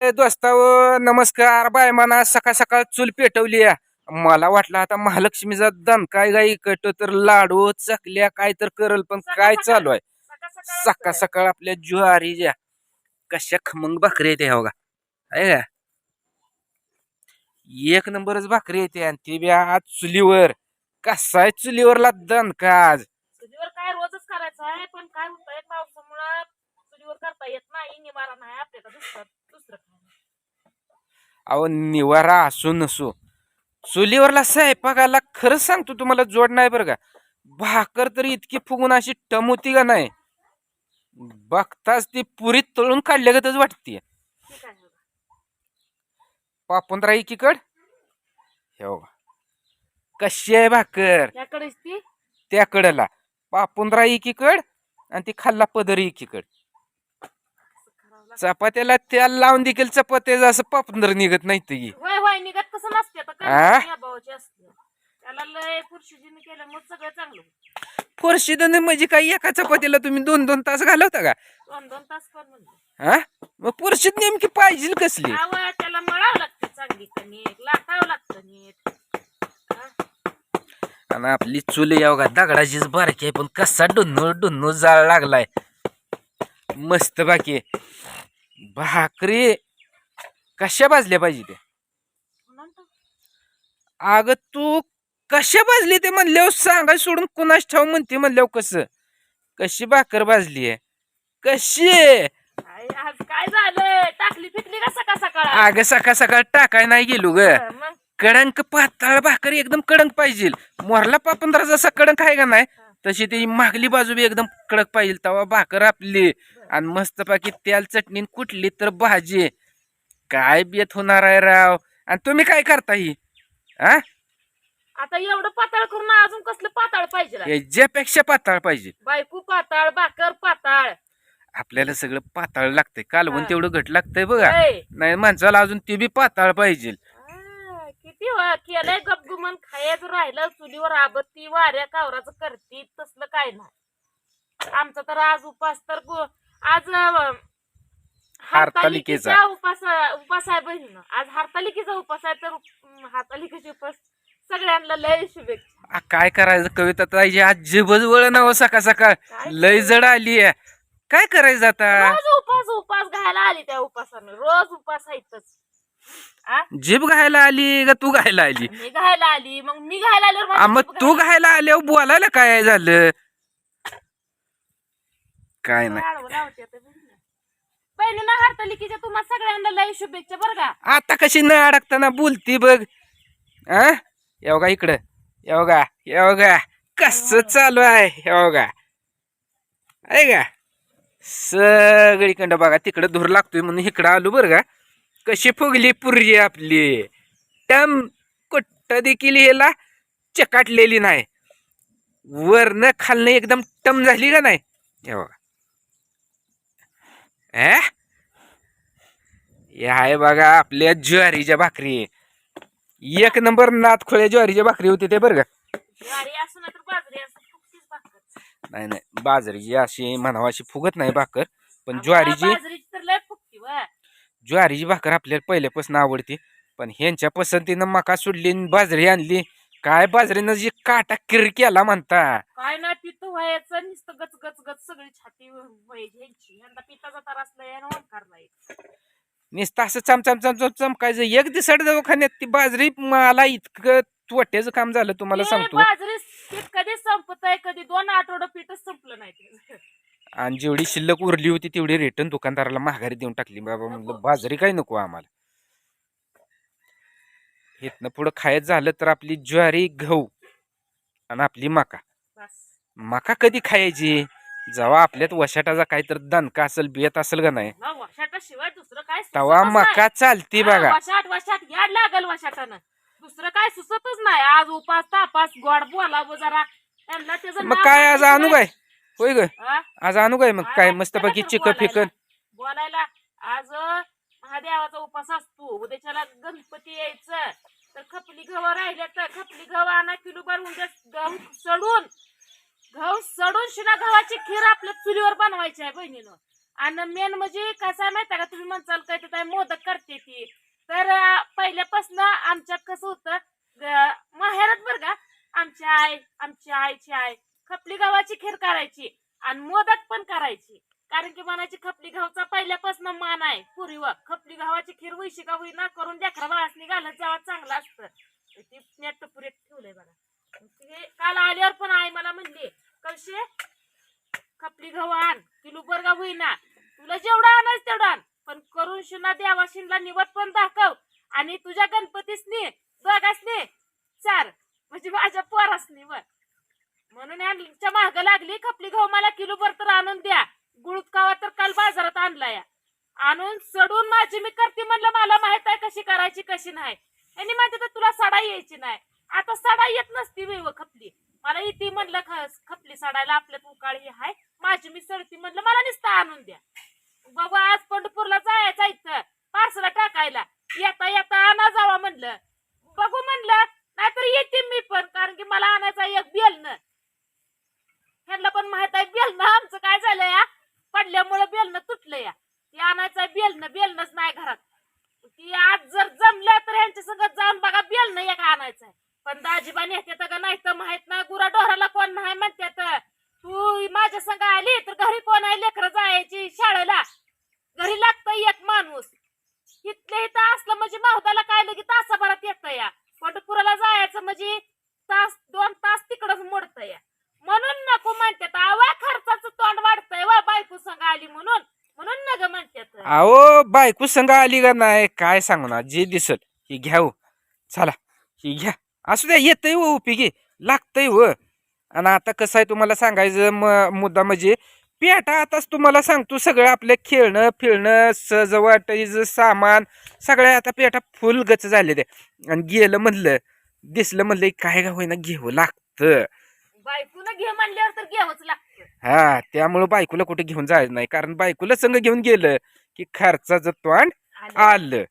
दोस्ताव नमस्कार. बाय मना सकाळ सकाळ चूल पेटवली आहे. मला वाटलं आता महालक्ष्मीचा दणकाय गाई कट तर लाडू चकल्या काय तर करल पण काय चालू आहे? सकाळ सकाळ आपल्या ज्वारीच्या कशा खमंग भाकरी येते हो का आहे का? एक नंबरच भाकरी येते आणि ती बी आज चुलीवर. कसा आहे चुलीवरला दणका आज? चुलीवर काय रोजच करायचं आहे पण काय होतंय पावसामुळं चुलीवर करता येत नाही निवारा नाही आपल्याला अहो निवारा असो नसो. चुलीवरला स्वयंपाकाला खरंच सांगतो तुम्हाला जोड नाही बरं का. भाकर तर इतकी फुगून अशी टम होती का नाही? बघताच ती पुरी तळून काढल्यागतच वाटते. बघा. पापुंद्रा एकीकड? हे कशी आहे भाकर? त्याकडेच ती? त्या कडेला पापुंद्रा एकीकड आणि ती खाल्ला पदर एकीकड. चपात्याला तेल लावून देखील चपात्याचं असं पापुंद्र निघत नाही ते होय निघत कसं नसते. आता आ? काय भावाची असते. त्याला लय पुरुषीजीने केल्यामुळे सगळं चांगलं होतं. फरशीदने म्हणजे काय? एका चपातीला तुम्ही दोन दोन तास घालवता का? दोन दोन तास पण म्हणलं हा मग पुरुषीत नेमकी पाहिजे कसली? आवं, त्याला मळावं लागतं चांगली लाटावं लागतं नीट. हा? आणि आपली चूल यावं दगडाचीच बारकी आहे पण कसा डुन्नू डुन्नू जाळ लागलाय. मस्त बाकी भाकरी कशा भाजल्या पाहिजे ते. अगं तू कशा भाजली ते म्हणल्यावर सांगाय सोडून कुणाच ठाव म्हणते म्हणल्यावर कसं? कशी भाकर भाजली आहे? कशी? आहे काय आज काय झालंय? टाकली फिकली का सकाळ सकाळ? अगं सकाळ सकाळ टाकाय नाही गेलो ग. मग? कडंक पातळ भाकर एकदम कडक पाहिजे. मोरला पापंदरा जसा कडक आहे का नाही तशी ती मागली बाजू बी एकदम कडक पाहिजे तवा भाकर आपली. आणि मस्त पाकी तेल चटणी कुठली तर भाजी. काय बेत होणार आहे राव? आणि तुम्ही काय करता ही हा आता एवढं पाताळ करून अजून कसलं पाताळ पाहिजे ला? याच्यापेक्षा पातळ पाहिजे. बायको पाताळ भाकर पाताळ. आपल्याला सगळं पातळ लागतंय. कालवण हा. तेवढं घट लागतंय बघा. ऐ, नाही माणसाला अजून ते बी पातळ पाहिजे. आ, किती वा- केलंय गपगुमन. खायचं राहिलं चुलीवर आबत्ती वाऱ्या कावराचं करती तसलं काय नाही. आमचा तर आज उपास तर गो- आज हरतालिकेचा. उपास उपास आहे बहिणीनं. आज हरतालिकेचा उपास आहे तर हरतालिकेचे उपास सगळ्यांना लय शुभेच्छा. आ, काय करायचं? कविता ताईची आज जिबज वळ नाव सकाळ सकाळ. लय जड आली आहे. काय करायचं आता? रोज उपास उपास घ्यायला आली त्या उपासानं. रोज उपास आहेतच? जीभ घायला आली का तू घायला आली? मी घायला आली. मग मी घायला आल्यावर माझी आ, मग तू घायला- घायला आल्यावर बोलायला काय झालं? काय नाही. बहिणीनं हरतालिकेच्या तुम्हाला सगळ्यांना लय शुभेच्छा बरं का? आता कशी न अडकताना बोलती बघ. आ? का इकडं? का? येऊ का? कस चालू आहे? का? आहे का? सगळीकडं बघा तिकडं धूर लागतोय म्हणून इकडं आलो बरं का? कशी फुगली पुरी आपली. टम कुट्ट देखील ह्याला चकाटलेली नाही. वरनं खालनं एकदम टम झाली का नाही? हे बघा हे आहे बघा आपल्या ज्वारीच्या भाकरी. एक नंबर नातखोळ्या ज्वारीच्या भाकरी होती ते बरं का? नाही नाही बाजरीची अशी म्हणावं अशी फुगत नाही भाकर पण ज्वारीची ज्वारीची भाकर आपल्याला पहिल्यापासून आवडते पण ह्यांच्या पसंतीनं मका सोडली बाजरी आणली. काय बाजरीनं जी काटा किर केला म्हणता? काय नाही पित्त व्हायचं नुसतं गच गच गच सगळी छाती व्हायची ह्यांची यंदा पित्ताचा तर असलाय आणि ओंकार नाही नुसतं असं चम चम चम चम चमकायचं. एक दिवसाड दवाखान्यात ती बाजरी मला इतकं त्वट्याचं काम झालं तुम्हाला ते सांगतो. बाजरी पीठ कधी संपत आहे कधी दोन आठवडं पीठच संपलं नाही ते. आणि जेवढी शिल्लक उरली होती तेवढी रिटर्न दुकानदाराला महागारी देऊन टाकली. बाबा म्हणलं बाजरी काय नको आम्हाला? इथनं पुढं खायचं झालं तर आपली ज्वारी गहू आणि आपली मका. मका कधी खायची? जेव्हा आपल्यात वशाटाचा काहीतरी दणका असेल बियत असेल का नाही? दुसरं काय नाही. मका चालती बघा. वशाट वशाट याड लागल वशाटानं. दुसरं काय सुचतच नाही. आज उपास तापास गोड बोलावं जरा. त्यांना त्याचं मग नाव काय आज आणू काय? होय ग. नाही. आज आणू काय? मग काय मस्तपैकी चिकन. फिकन? बोलायला. आज हा देवाचा उपास असतो. उद्याच्याला गणपती यायचं. तर खपली गव्हा राहिल्या तर खपली गव्हा आणा किलो भरून गहू सडून गहू सडून शिना गव्हाची खीर आपल्या चुलीवर बनवायची आहे बहिणीनं. आणि मेन म्हणजे कसा माहिती का? तुम्ही म्हणचाल काय ते मोदक करते ती. तर पहिल्यापासून आमच्यात कसं होतं माहेरात बर का आमची आई आमची आईची आई खपली गव्हाची खीर करायची आणि मोदक पण करायची. कारण की मनाची खपली घावचा पहिल्यापासून मान आहे. पुरीवा खपली घावाची खीर वैशिका होईना करून लेकरा बाळासनी घालत जावा चांगला असतं. ती पुरेत ठेवलंय बघा. काल आल्यावर पण आई मला म्हणली कळशे खपली घाव आण किलो बरगा होईना. तुला जेवढा आणायच तेवढा आण पण करून शिना देवा शिनला निवत पण दाखव. आणि तुझ्या गणपतीसनी बघासनी चार म्हणजे माझ्या पोरासनी वर. म्हणून माग लागली खपली घाव मला किलो भर तर आणून द्या. गुळकावा तर काल बाजारात आणला या. आणून सडून माझी मी करते म्हणलं मला माहीत आहे कशी करायची कशी नाही. यांनी माझी तर तुला सडा यायची नाही. आता सडा येत नसती वेव खपली. मला इथे म्हणलं ख- खपली सडायला आपल्यात उकाळी हाय माझी मी सडती म्हणलं मला नुसतं आणून द्या. बाबा आज पंढरपूरला जायचं इथं. पार्सला टाकायला. येता येता आणा जावा म्हणलं. बघू म्हणलं नाहीतर येते मी पण कारण की मला आणायचा एक बेलन. ह्यांना पण माहीत आहे बेलन आमचं काय झालं या पडल्यामुळे बेलन तुटलं या ते आणायचं बेलन नाही घरात. ती आज जर जमलं तर ह्यांच्या संगत जाऊन बघा बेलणं एक आणायचं आणायचंय. पण दाजीबा नेत्यात का नाही तर माहीत ना गुरा डोहराला कोण नाही म्हणत्यात. तू माझ्या संग आली तर घरी कोण आहे? लेकरं जायची शाळेला. घरी लागतं एक माणूस. इथले इथं असलं म्हणजे मावताला काय लगे तासाभरात येतं या. पंढरपुराला जायचं म्हणजे तास दोन तास तिकडच मोडत या. म्हणून नको म्हणतात आवा खर्चाचं तोंड वाढतंय वा बायको संग आली म्हणून. अहो बायको संग आली का नाही? काय सांगू ना जे दिसत ही घ्या हो. चला ही घ्या. असू द्या येतंय हो उपयोगी लागतंय व आणि आता कसं आहे तुम्हाला सांगायचं म मुद्दा म्हणजे पेटा आताच तुम्हाला सांगतो सगळं आपलं खेळणं फिरणं सजवटायचं सामान सगळ्या आता पेटा फुल गच झाले ते आणि गेलं म्हणलं दिसलं म्हणलं काय का होईना घेऊ लागतं. बायकोनं घे म्हणल्यावर तर घ्यावंच लागतं. हा त्यामुळं बायकोला कुठे घेऊन जायचं नाही. कारण बायकोला संग घेऊन गेलं की खर्चाचं तोंड आलं.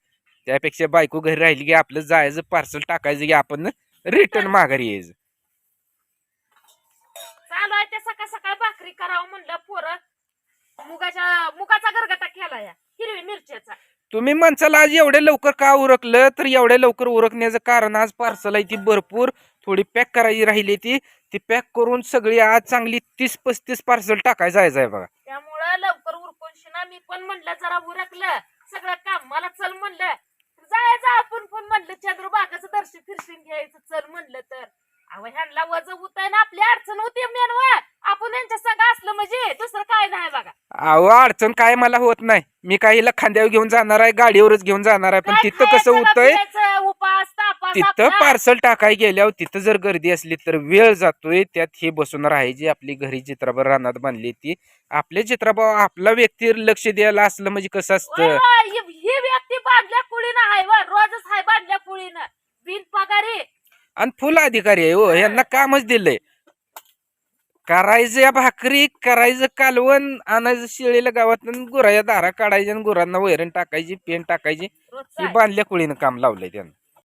त्यापेक्षा बायको घरी राहिली की आपलं जायचं पार्सल टाकायचं की आपण रिटर्न माघारी यायचं. चालू आहे ते सकाळ सकाळ भाकरी करावं म्हणलं पोरं. मुगाच्या मुगाचा गरगटा केला या. हिरवी मिरच्याचा. तुम्ही माणसाला आज एवढ्या लवकर का उरकलं? तर एवढ्या लवकर उरकण्याचं कारण आज पार्सल आहे ती भरपूर. थोडी पॅक करायची राहिली ती. ती पॅक करून सगळी आज चांगली तीस पस्तीस पार्सल टाकायचं आहे बघा. त्यामुळं लवकर शिना मी पण म्हणलं जरा उरकलं. सगळं काम मला चल म्हणलं. जायचं आपण पण म्हणलं चंद्रबागाचं दर्शन फिरशीन घ्यायचं चल म्हणलं तर. अहो ह्यांना वज उताय ना आपली अडचण होती मेनवा आपण यांच्या संग असलं म्हणजे दुसरं काय नाही बघा. अहो अडचण काय मला होत नाही. मी काहीला खांद्यावर घेऊन जाणार आहे गाडीवरच घेऊन जाणार आहे पण काय तिथं कसं खायचं, होतंय? तिथं आपला. पार्सल टाकाय गेल्यावर तिथं जर गर्दी असली तर वेळ जातोय त्यात हे बसून राहायची आपली घरी चित्राबर रानात बांधली ती. आपल्या चित्राबा आपला व्यक्ती लक्ष द्यायला असलं म्हणजे कसं असतं? होय, ही व्यक्ती बांधल्या कुळीनं आहे व रोजच आहे बांधल्या कुळीनं बिन पगारी. आणि फुल अधिकारी आहे हो यांना कामच दिलंय. करायचं या भाकरी करायचं कालवण आणायचं शेळीला गावात गुराया दारा काढायच्या आणि गुरांना वैरण टाकायची पेन टाकायची. ही. बांधल्या कुळीनं काम लावलंय त्यांना.